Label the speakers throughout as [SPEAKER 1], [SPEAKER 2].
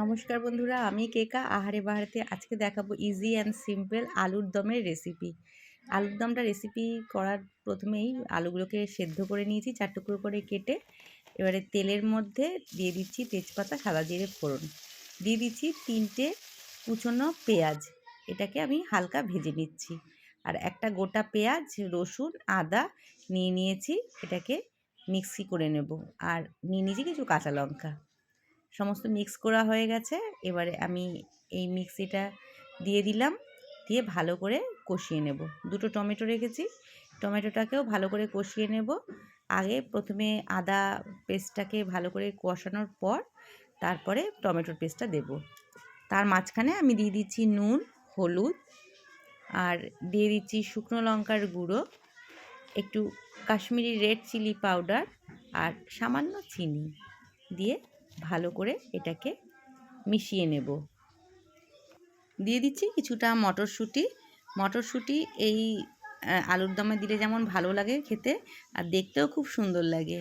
[SPEAKER 1] নমস্কার বন্ধুরা, আমি কেকা। আহারে বাহারেতে আজকে দেখাবো ইজি অ্যান্ড সিম্পল আলুর দমের রেসিপি আলুর দমটা রেসিপি করার প্রথমেই আলুগুলোকে সেদ্ধ করে নিয়েছি, চার টুকরো করে কেটে। এবারে তেলের মধ্যে দিয়ে দিচ্ছি তেজপাতা, সাদা জিরে, ফোড়ন। দিয়ে দিচ্ছি তিনটে কুচনো পেঁয়াজ। এটাকে আমি হালকা ভেজে নিচ্ছি। আর একটা গোটা পেঁয়াজ, রসুন, আদা নিয়ে নিয়েছি। এটাকে মিক্সি করে নেব। আর নিয়ে নিয়েছি কিছু কাঁচা লঙ্কা। সমস্ত মিক্স করা হয়ে গেছে। এবারে আমি এই মিক্সিটা দিয়ে দিলাম, দিয়ে ভালো করে কষিয়ে নেব। দুটো টমেটো রেখেছি, টমেটোটাকেও ভালো করে কষিয়ে নেব। আগে প্রথমে আদা পেস্টটাকে ভালো করে কষানোর পর তারপরে টমেটোর পেস্টটা দেব। তার মাঝখানে আমি দিয়ে দিচ্ছি নুন, হলুদ, আর দিয়ে দিচ্ছি শুকনো লঙ্কার গুঁড়ো, একটু কাশ্মীরি রেড চিলি পাউডার আর সামান্য চিনি দিয়ে ভালো করে এটাকে মিশিয়ে নেব। দিয়ে দিচ্ছি কিছুটা মটরশুঁটি। মটরশুঁটি এই আলুর দমে দিলে যেমন ভালো লাগে খেতে আর দেখতেও খুব সুন্দর লাগে।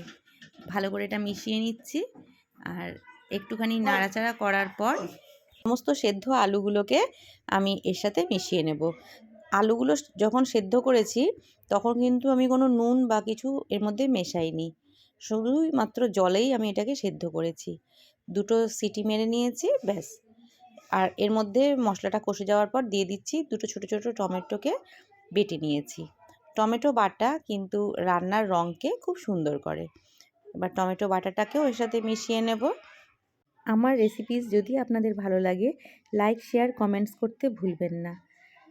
[SPEAKER 1] ভালো করে এটা মিশিয়ে নিচ্ছি আর একটুখানি নাড়াচাড়া করার পর সমস্ত সেদ্ধ আলুগুলোকে আমি এর সাথে মিশিয়ে নেব। আলুগুলো যখন সেদ্ধ করেছি তখন কিন্তু আমি কোনো নুন বা কিছু এর মধ্যে মেশাইনি। শুধুই মাত্র জলেই আমি এটাকে সেদ্ধ করেছি। দুটো সিটি মেরে নিয়েছি, ব্যাস। আর এর মধ্যে মশলাটা কষে যাওয়ার পর দিয়ে দিচ্ছি দুটো ছোটো ছোটো টমেটোকে বেটে নিয়েছি। টমেটো বাটা কিন্তু রান্নার রঙকে খুব সুন্দর করে। এবার টমেটো বাটাটাকেও এর সাথে মিশিয়ে নেব। আমার রেসিপিস যদি আপনাদের ভালো লাগে লাইক শেয়ার কমেন্টস করতে ভুলবেন না।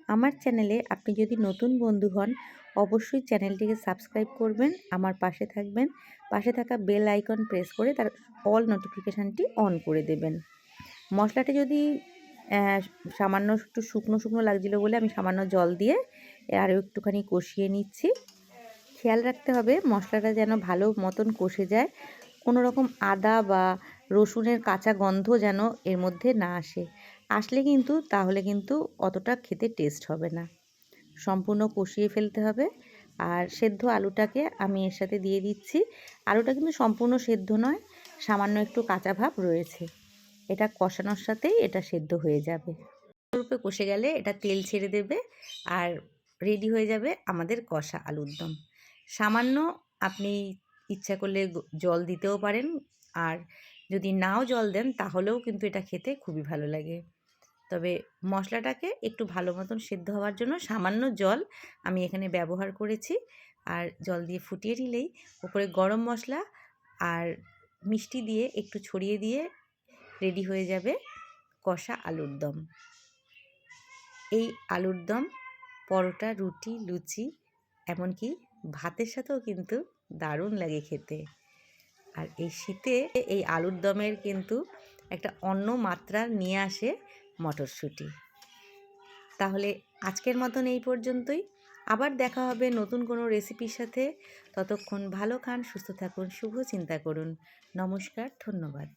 [SPEAKER 1] আমার চ্যানেলে আপনি যদি নতুন বন্ধু হন, অবশ্যই চ্যানেলটিকে সাবস্ক্রাইব করবেন, আমার পাশে থাকবেন, পাশে থাকা বেল আইকন প্রেস করে তার অল নোটিফিকেশানটি অন করে দেবেন। মশলাটা যদি সামান্য একটু শুকনো শুকনো লাগছিল বলে আমি সামান্য জল দিয়ে আরও একটুখানি কষিয়ে নিচ্ছি। খেয়াল রাখতে হবে মশলাটা যেন ভালো মতন কষে যায় কোনো রকম আদা বা রসুনের কাঁচা গন্ধ যেন এর মধ্যে না আসে। আসলে কিন্তু তাহলে কিন্তু অতটা খেতে টেস্ট হবে না। সম্পূর্ণ কষিয়ে ফেলতে হবে। আর সেদ্ধ আলুটাকে আমি এর সাথে দিয়ে দিচ্ছি। আলুটা কিন্তু সম্পূর্ণ সেদ্ধ নয়, সামান্য একটু কাঁচা ভাব রয়েছে। এটা কষানোর সাথেই এটা সেদ্ধ হয়ে যাবে। রূপে কষে গেলে এটা তেল ছেড়ে দেবে আর রেডি হয়ে যাবে আমাদের কষা আলুর দম। সামান্য আপনি ইচ্ছা করলে জল দিতেও পারেন। আর যদি নাও জল দেন, তাহলেও কিন্তু এটা খেতে খুবই ভালো লাগে। তবে মশলাটাকে একটু ভালো মতন সেদ্ধ হওয়ার জন্য সামান্য জল আমি এখানে ব্যবহার করেছি। আর জল দিয়ে ফুটিয়ে নিলেই ওপরে গরম মশলা আর মিষ্টি দিয়ে একটু ছড়িয়ে দিয়ে রেডি হয়ে যাবে কষা আলুর দম। এই আলুর দম, পরোটা, রুটি, লুচি, এমনকি ভাতের সাথেও কিন্তু দারুণ লাগে খেতে। আর এই শীতে এই আলুর দমের কিন্তু একটা অন্য মাত্রা নিয়ে আসে মটরশুঁটি। তাহলে আজকের মতন এই পর্যন্তই। আবার দেখা হবে নতুন কোনো রেসিপির সাথে। ততক্ষণ ভালো খান, সুস্থ থাকুন, শুভ চিন্তা করুন। নমস্কার, ধন্যবাদ।